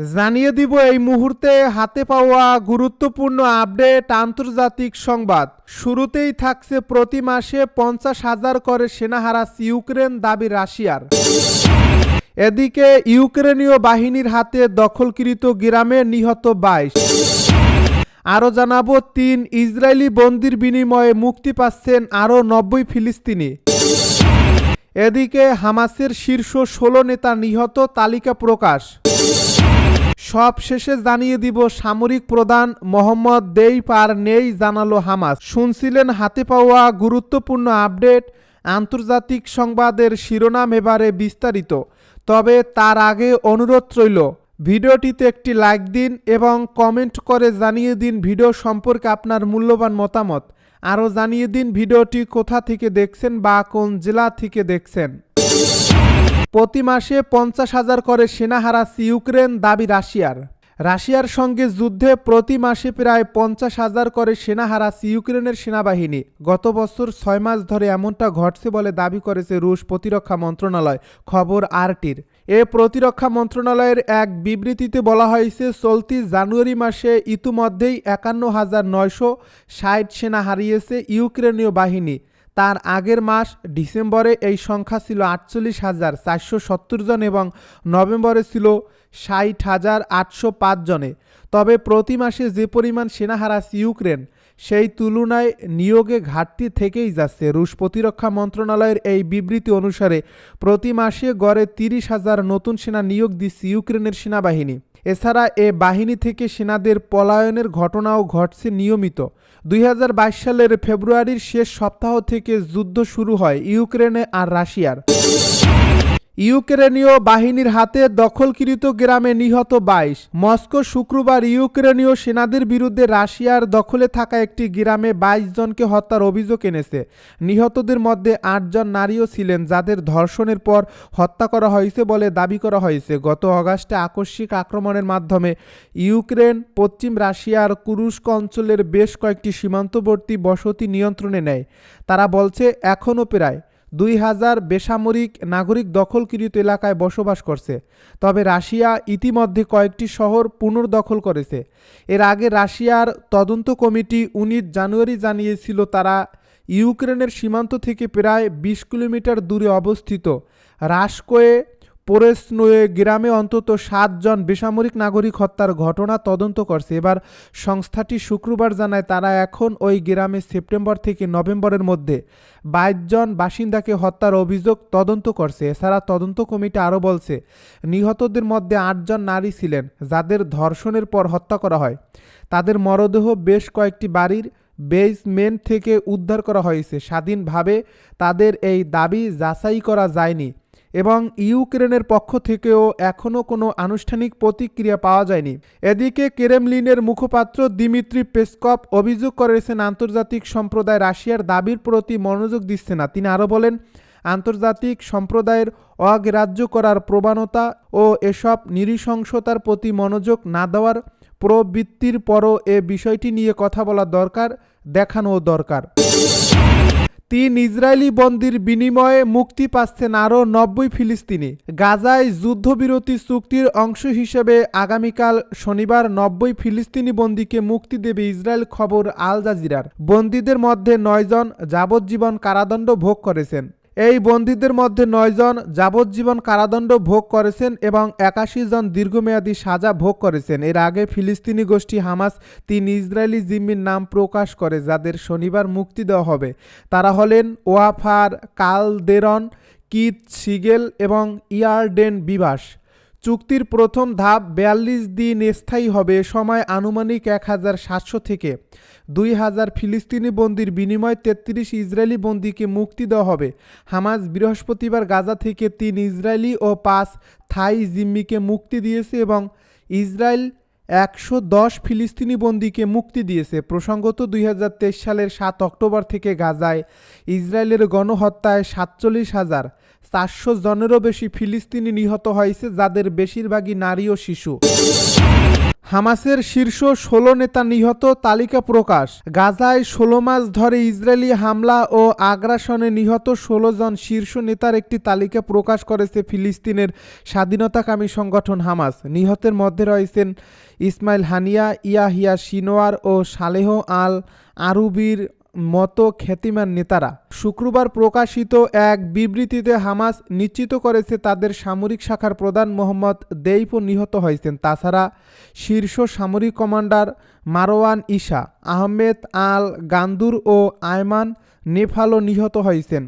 জানিয়ে দিব এই মুহূর্তে হাতে পাওয়া গুরুত্বপূর্ণ আপডেট আন্তর্জাতিক সংবাদ। শুরুতেই থাকছে প্রতি মাসে পঞ্চাশ হাজার করে সেনা হারাচ্ছে ইউক্রেন দাবি রাশিয়ার। এদিকে ইউক্রেনীয় বাহিনীর হাতে দখলকৃত গ্রামে নিহত বাইশ। আরও জানাব, তিন ইসরায়েলি বন্দির বিনিময়ে মুক্তি পাচ্ছেন আরও নব্বই ফিলিস্তিনি। এদিকে হামাসের শীর্ষ ষোলো নেতা নিহত, তালিকা প্রকাশ। সব শেষে জানিয়ে দিব, সামরিক প্রধান মোহাম্মদ দেই পার নেই জানালো হামাস। শুনছিলেন হাতে পাওয়া গুরুত্বপূর্ণ আপডেট, আন্তর্জাতিক সংবাদের শিরোনাম এবারে বিস্তারিত। তবে তার আগে অনুরোধ রইল, ভিডিওটিতে একটি লাইক দিন এবং কমেন্ট করে জানিয়ে দিন ভিডিও সম্পর্কে আপনার মূল্যবান মতামত। আরও জানিয়ে দিন ভিডিওটি কোথা থেকে দেখছেন বা কোন জেলা থেকে দেখছেন। প্রতি মাসে পঞ্চাশ হাজার করে সেনা হারাচ্ছে ইউক্রেন দাবি রাশিয়ার। রাশিয়ার সঙ্গে যুদ্ধে প্রতি মাসে প্রায় পঞ্চাশ হাজার করে সেনা হারাচ্ছে ইউক্রেনের সেনাবাহিনী। গত বছর ছয় মাস ধরে এমনটা ঘটছে বলে দাবি করেছে রুশ প্রতিরক্ষা মন্ত্রণালয়, খবর আরটির। এ প্রতিরক্ষা মন্ত্রণালয়ের এক বিবৃতিতে বলা হয়েছে, চলতি জানুয়ারি মাসে ইতিমধ্যেই একান্ন হাজার নয়শো ষাট সেনা হারিয়েছে ইউক্রেনীয় বাহিনী। তার আগের মাস ডিসেম্বরে এই সংখ্যা ছিল আটচল্লিশ হাজার চারশো সত্তর জন এবং নভেম্বরে ছিল ষাট হাজার আটশো পাঁচ জনে। তবে প্রতি মাসে যে পরিমাণ সেনা হারাচ্ছে ইউক্রেন, সেই তুলনায় নিয়োগে ঘাটতি থেকেই যাচ্ছে। রুশ প্রতিরক্ষা মন্ত্রণালয়ের এই বিবৃতি অনুসারে প্রতি মাসে গড়ে তিরিশ হাজার নতুন সেনা নিয়োগ দিচ্ছে ইউক্রেনের সেনাবাহিনী। এছাড়া এ বাহিনী থেকে সেনাদের পলায়নের ঘটনাও ঘটছে নিয়মিত। দুই হাজার বাইশ সালের ফেব্রুয়ারির শেষ সপ্তাহ থেকে যুদ্ধ শুরু হয় ইউক্রেনে আর রাশিয়ার। ইউক্রেনীয় বাহিনীর হাতে দখলকৃত গ্রামে নিহত বাইশ। মস্কো শুক্রবার ইউক্রেনীয় সেনাদের বিরুদ্ধে রাশিয়ার দখলে থাকা একটি গ্রামে বাইশ জনকে হত্যার অভিযোগ এনেছে। নিহতদের মধ্যে আটজন নারীও ছিলেন, যাদের ধর্ষণের পর হত্যা করা হয়েছে বলে দাবি করা হয়েছে। গত অগাস্টে আকস্মিক আক্রমণের মাধ্যমে ইউক্রেন, পশ্চিম রাশিয়ার কুরুস্ক অঞ্চলের বেশ কয়েকটি সীমান্তবর্তী বসতি নিয়ন্ত্রণে নেয়। তারা বলছে, এখনও প্রায় দুই হাজার বেসামরিক নাগরিক দখলকৃত এলাকায় বসবাস করছে। তবে রাশিয়া ইতিমধ্যে কয়েকটি শহর পুনর্দখল করেছে। এর আগে রাশিয়ার তদন্ত কমিটি উনিশ জানুয়ারি জানিয়েছিল, তারা ইউক্রেনের সীমান্ত থেকে প্রায় বিশ কিলোমিটার দূরে অবস্থিত। রাশকোয়ে পোরেসনোয়ে গ্রামে অন্তত সাতজন বেসামরিক নাগরিক হত্যার ঘটনা তদন্ত করছে। এবার সংস্থাটি শুক্রবার জানায়, তারা এখন ওই গ্রামে সেপ্টেম্বর থেকে নভেম্বরের মধ্যে বাইশ জন বাসিন্দাকে হত্যার অভিযোগ তদন্ত করছে। এছাড়া তদন্ত কমিটি আরও বলছে, নিহতদের মধ্যে আটজন নারী ছিলেন, যাদের ধর্ষণের পর হত্যা করা হয়। তাদের মরদেহ বেশ কয়েকটি বাড়ির বেসমেন্ট থেকে উদ্ধার করা হয়েছে। স্বাধীনভাবে তাদের এই দাবি যাচাই করা যায়নি। এবং ইউক্রেনের পক্ষ থেকেও এখনও কোনো আনুষ্ঠানিক প্রতিক্রিয়া পাওয়া যায়নি। এদিকে কেরেমলিনের মুখপাত্র দিমিত্রি পেসকপ অভিযোগ করেছেন, আন্তর্জাতিক সম্প্রদায় রাশিয়ার দাবির প্রতি মনোযোগ দিচ্ছে না। তিনি আরও বলেন, আন্তর্জাতিক সম্প্রদায়ের অগ্রাহ্য করার প্রবণতা ও এসব নৃশংসতার প্রতি মনোযোগ না দেওয়ার প্রবৃত্তির পরও এ বিষয়টি নিয়ে কথা বলা দরকার দেখানো দরকার। তিন ইসরায়েলি বন্দির বিনিময়ে মুক্তি পাচ্ছেন আরও নব্বই ফিলিস্তিনি। গাজায় যুদ্ধবিরতি চুক্তির অংশ হিসেবে আগামীকাল শনিবার নব্বই ফিলিস্তিনি বন্দীকে মুক্তি দেবে ইসরায়েল খবর আল জাজিরার। বন্দীদের মধ্যে নয়জন যাবজ্জীবন কারাদণ্ড ভোগ করেছেন। এই বন্দীদের মধ্যে নয়জন যাবজ্জীবন কারাদণ্ড ভোগ করেছেন এবং একাশি জন দীর্ঘমেয়াদী সাজা ভোগ করেছেন। এর আগে ফিলিস্তিনি গোষ্ঠী হামাস তিন ইসরায়েলি জিম্মির নাম প্রকাশ করে, যাদের শনিবার মুক্তি দেওয়া হবে। তারা হলেন ওয়াফার কালদেরন কিত সিগেল এবং ইয়ারডেন বিবাস। চুক্তির প্রথম ধাপ বিয়াল্লিশ দিন স্থায়ী হবে, সময় আনুমানিক এক হাজার সাতশো থেকে দুই হাজার ফিলিস্তিনি বন্দির বিনিময়ে তেত্রিশ ইসরায়েলি বন্দিকে মুক্তি দেওয়া হবে। হামাজ বৃহস্পতিবার গাজা থেকে তিন ইসরায়েলি ও পাঁচ থাই জিম্মিকে মুক্তি দিয়েছে এবং ইসরায়েল একশো দশ ফিলিস্তিনি বন্দীকে মুক্তি দিয়েছে। প্রসঙ্গত দুই হাজার তেইশ সালের সাত অক্টোবর থেকে গাজায় ইসরায়েলের গণহত্যায় সাতচল্লিশ হাজার চারশো জনেরও বেশি ফিলিস্তিনি নিহত হয়েছে, যাদের বেশিরভাগই নারী ও শিশু। হামাসের শীর্ষ ষোলো নেতা নিহত তালিকা প্রকাশ। গাজায় ষোলো মাস ধরে ইসরায়েলি হামলা ও আগ্রাসনে নিহত ষোলো জন শীর্ষ নেতার একটি তালিকা প্রকাশ করেছে ফিলিস্তিনের স্বাধীনতাকামী সংগঠন হামাস। নিহতের মধ্যে রয়েছেন ইসমাইল হানিয়া, ইয়াহিয়া সিনোয়ার ও সালেহ আল আরুবির মতো খ্যাতিমান নেতারা। শুক্রবার প্রকাশিত এক বিবৃতিতে হামাস নিশ্চিত করেছে তাদের সামরিক শাখার প্রধান মোহাম্মদ দেইফও নিহত হয়েছেন। তাছাড়া শীর্ষ সামরিক commander Marwan Issa Ahmed al Ghandour ও আয়মান নেফালও নিহত হয়েছেন।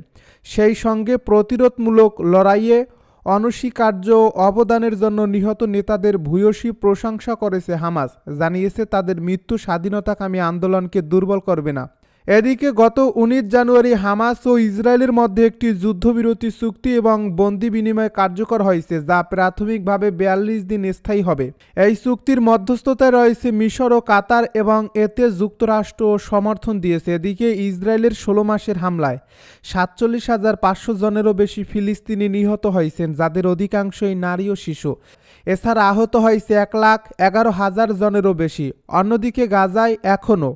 সেই সঙ্গে প্রতিরোধমূলক লড়াইয়ে অনস্বীকার্য অবদানের জন্য নিহত নেতাদের ভূয়সী প্রশংসা করেছে হামাস। জানিয়েছে, তাদের মৃত্যু স্বাধীনতাকামী আন্দোলনকে দুর্বল করবে না। এদিকে গত উনিশ জানুয়ারি হামাস ও ইসরায়েলের মধ্যে একটি যুদ্ধবিরতি চুক্তি এবং বন্দি বিনিময় কার্যকর হয়েছে, যা প্রাথমিকভাবে বিয়াল্লিশ দিন স্থায়ী হবে। এই চুক্তির মধ্যস্থতায় রয়েছে মিশর ও কাতার এবং এতে যুক্তরাষ্ট্র সমর্থন দিয়েছে। এদিকে ইসরায়েলের ষোলো মাসের হামলায় সাতচল্লিশ হাজার পাঁচশো জনেরও বেশি ফিলিস্তিনি নিহত হয়েছেন, যাদের অধিকাংশই নারী ও শিশু। এছাড়া আহত হয়েছে এক লাখ এগারো হাজার জনেরও বেশি। অন্যদিকে গাজায় এখনও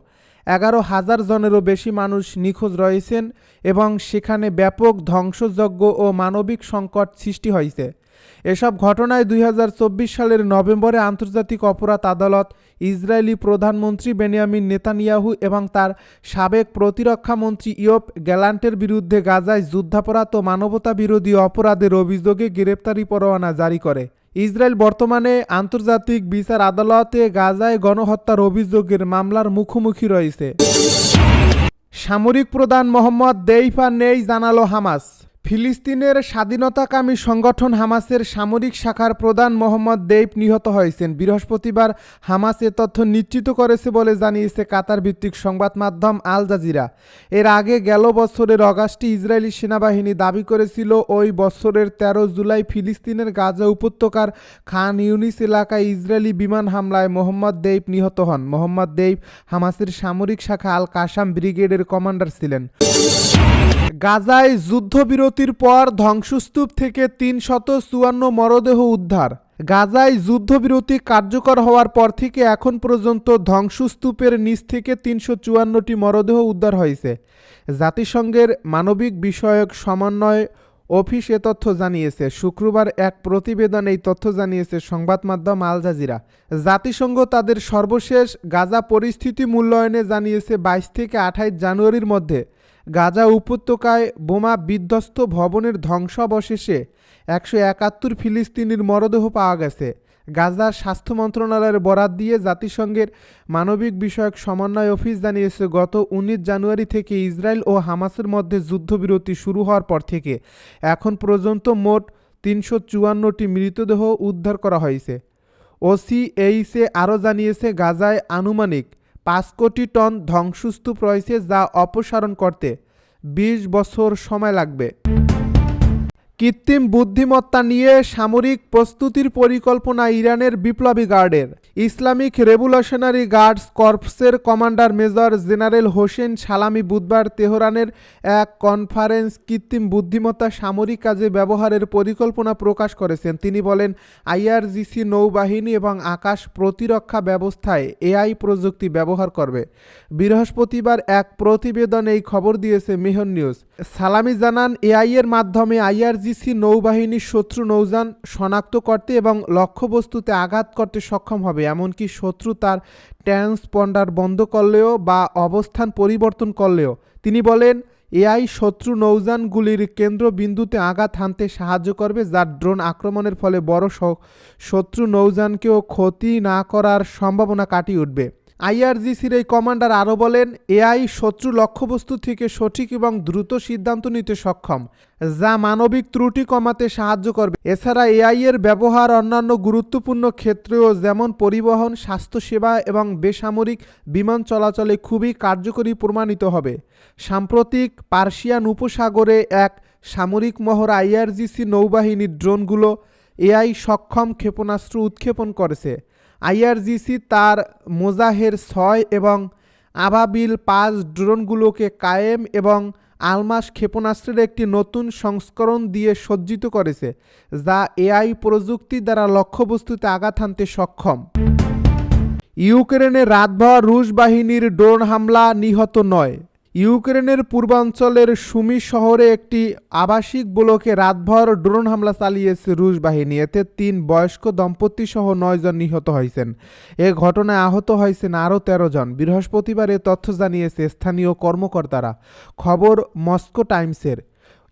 এগারো হাজার জনেরও বেশি মানুষ নিখোঁজ রয়েছেন এবং সেখানে ব্যাপক ধ্বংসযজ্ঞ ও মানবিক সংকট সৃষ্টি হয়েছে। এসব ঘটনায় দুই হাজার চব্বিশ সালের নভেম্বরে আন্তর্জাতিক অপরাধ আদালত ইসরায়েলি প্রধানমন্ত্রী বেনিয়ামিন নেতানিয়াহু এবং তার সাবেক প্রতিরক্ষা মন্ত্রী ইয়প গ্যালান্টের বিরুদ্ধে গাজায় যুদ্ধাপরাধ ও মানবতা বিরোধী অপরাধের অভিযোগে গ্রেপ্তারি পরোয়ানা জারি করে। ইসরায়েল বর্তমানে আন্তর্জাতিক বিচার আদালতে গাজায় গণহত্যার অভিযোগের মামলার মুখোমুখি রয়েছে। সামরিক প্রধান মোহাম্মদ দেইফা নেই জানালো হামাস। ফিলিস্তিনের স্বাধীনতাকামী সংগঠন হামাসের সামরিক শাখার প্রধান মোহাম্মদ দেইফ নিহত হয়েছেন। বৃহস্পতিবার হামাস এ তথ্য নিশ্চিত করেছে বলে জানিয়েছে কাতার ভিত্তিক সংবাদ মাধ্যম আল জাজিরা। এর আগে গেল বছরের অগাস্টে ইসরায়েলি সেনাবাহিনী দাবি করেছিল, ওই বছরের ১৩ জুলাই ফিলিস্তিনের গাজা উপত্যকার খান ইউনিস এলাকায় ইসরায়েলি বিমান হামলায় মোহাম্মদ দেইফ নিহত হন। মোহাম্মদ দেইফ হামাসের সামরিক শাখা আল কাসাম ব্রিগেডের কমান্ডার ছিলেন। গাজায় যুদ্ধবিরতির পর ধ্বংসস্তূপ থেকে তিন শত চুয়ান্ন মরদেহ উদ্ধার। গাজায় যুদ্ধবিরতি কার্যকর হওয়ার পর থেকে এখন পর্যন্ত ধ্বংসস্তূপের নিচ থেকে তিনশো চুয়ান্নটি মরদেহ উদ্ধার হয়েছে। জাতিসংঘের মানবিক বিষয়ক সমন্বয় অফিস এ তথ্য জানিয়েছে। শুক্রবার এক প্রতিবেদন এই তথ্য জানিয়েছে সংবাদ মাধ্যম আল জাজিরা। জাতিসংঘ তাদের সর্বশেষ গাজা পরিস্থিতি মূল্যায়নে জানিয়েছে বাইশ থেকে আঠাইশ জানুয়ারির মধ্যে। গাজা উপত্যকায় বোমা বিধ্বস্ত ভবনের ধ্বংসাবশেষে একশো একাত্তর ফিলিস্তিনির মরদেহ পাওয়া গেছে। গাজার স্বাস্থ্য মন্ত্রণালয়ের বরাত দিয়ে জাতিসংঘের মানবিক বিষয়ক সমন্বয় অফিস জানিয়েছে, গত উনিশ জানুয়ারি থেকে ইসরায়েল ও হামাসের মধ্যে যুদ্ধবিরতি শুরু হওয়ার পর থেকে এখন পর্যন্ত মোট তিনশো চুয়ান্নটি মৃতদেহ উদ্ধার করা হয়েছে। ওসিএইসে আরও জানিয়েছে, গাজায় আনুমানিক পাঁচ কোটি টন ধ্বংসস্তূপ রয়েছে যা অপসারণ করতে বিশ বছর সময় লাগবে। কৃত্রিম বুদ্ধিমত্তা নিয়ে সামরিক প্রস্তুতির পরিকল্পনা ইরানের বিপ্লবী গার্ডের। Islamic revolutionary guards কর্পসের commander major general Hossein Salami বুধবার তেহরানের এক কনফারেন্স কৃত্রিম বুদ্ধিমত্তা সামরিক কাজে ব্যবহারের পরিকল্পনা প্রকাশ করেছেন। তিনি বলেন, আইআরজিসি নৌবাহিনী এবং আকাশ প্রতিরক্ষা ব্যবস্থায় এআই প্রযুক্তি ব্যবহার করবে। বৃহস্পতিবার এক প্রতিবেদন এই খবর দিয়েছে মেহর নিউজ। সালামি জানান, এআই এর মাধ্যমে আইআরজিসি নৌবাহিনীর শত্রু নৌযান শনাক্ত করতে এবং লক্ষ্যবস্তুতে আঘাত করতে সক্ষম হবে। এমনকি শত্রু তার ট্রান্সপন্ডার বন্ধ করলেও বা অবস্থান পরিবর্তন করলেও। তিনি বলেন, এআই শত্রু নৌযানগুলির কেন্দ্রবিন্দুতে আঘাত হানতে সাহায্য করবে, যার ড্রোন আক্রমণের ফলে বড় শত্রু নৌযানকেও ক্ষতি না করার সম্ভাবনা কাটিয়ে উঠবে। আইআরজিসির এই কমান্ডার আরও বলেন, এআই শত্রু লক্ষ্যবস্তু থেকে সঠিক এবং দ্রুত সিদ্ধান্ত নিতে সক্ষম, যা মানবিক ত্রুটি কমাতে সাহায্য করবে। এছাড়া এআই এর ব্যবহার অন্যান্য গুরুত্বপূর্ণ ক্ষেত্রেও যেমন পরিবহন, স্বাস্থ্যসেবা এবং বেসামরিক বিমান চলাচলে খুবই কার্যকরী প্রমাণিত হবে। সাম্প্রতিক পার্সিয়ান উপসাগরে এক সামরিক মহড়া আইআরজিসি নৌবাহিনীর ড্রোনগুলো এআই সক্ষম ক্ষেপণাস্ত্র উৎক্ষেপণ করেছে। আইআরজিসি তার মোজাহের ছয় এবং আবাবিল পাঁচ ড্রোনগুলোকে কায়েম এবং আলমাস ক্ষেপণাস্ত্রের একটি নতুন সংস্করণ দিয়ে সজ্জিত করেছে, যা এআই প্রযুক্তি দ্বারা লক্ষ্যবস্তুতে আঘাত হানতে সক্ষম। ইউক্রেনে রাতভর রুশ বাহিনীর ড্রোন হামলা নিহত নয়। ইউক্রেনের পূর্বাঞ্চলের সুমি শহরে একটি আবাসিক ব্লকে রাতভর ড্রোন হামলা চালিয়েছে রুশ বাহিনী। এতে তিন বয়স্ক দম্পতি সহ নয়জন নিহত হয়েছেন। এ ঘটনায় আহত হয়েছেন আরও তেরো জন। বৃহস্পতিবার এ তথ্য জানিয়েছে স্থানীয় কর্মকর্তারা। খবর মস্কো টাইমসের।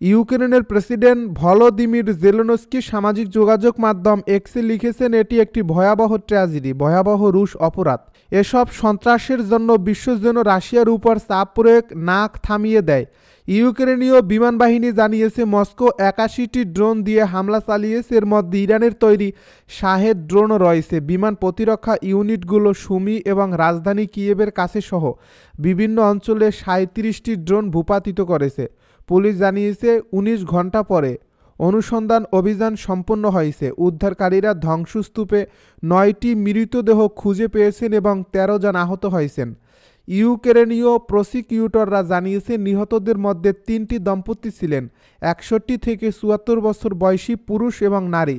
ইউক্রেনের প্রেসিডেন্ট ভলোদিমির জেলেনস্কি সামাজিক যোগাযোগ মাধ্যম এক্সে লিখেছেন, এটি একটি ভয়াবহ ট্র্যাজেডি, ভয়াবহ রুশ অপরাধ। এসব সন্ত্রাসের জন্য বিশ্ব যেন রাশিয়ার উপর চাপ প্রয়োগ নাক থামিয়ে দেয়। ইউক্রেনীয় বিমান বাহিনী জানিয়েছে, মস্কো একাশিটি ড্রোন দিয়ে হামলা চালিয়েছে। এর মধ্যে ইরানের তৈরি শাহেদ ড্রোনও রয়েছে। বিমান প্রতিরক্ষা ইউনিটগুলো সুমি এবং রাজধানী কিয়েবের কাছে সহ বিভিন্ন অঞ্চলে সাঁত্রিশটি ড্রোন ভূপাতিত করেছে। পুলিশ জানিয়েছে, উনিশ ঘণ্টা পরে অনুসন্ধান অভিযান সম্পন্ন হয়েছে। উদ্ধারকারীরা ধ্বংসস্তূপে নয়টি মৃতদেহ খুঁজে পেয়েছেন এবং তেরো জন আহত হয়েছেন। ইউক্রেনীয় প্রসিকিউটররা জানিয়েছে, নিহতদের মধ্যে তিনটি দম্পতি ছিলেন। একষট্টি থেকে চুয়াত্তর বছর বয়সী পুরুষ এবং নারী।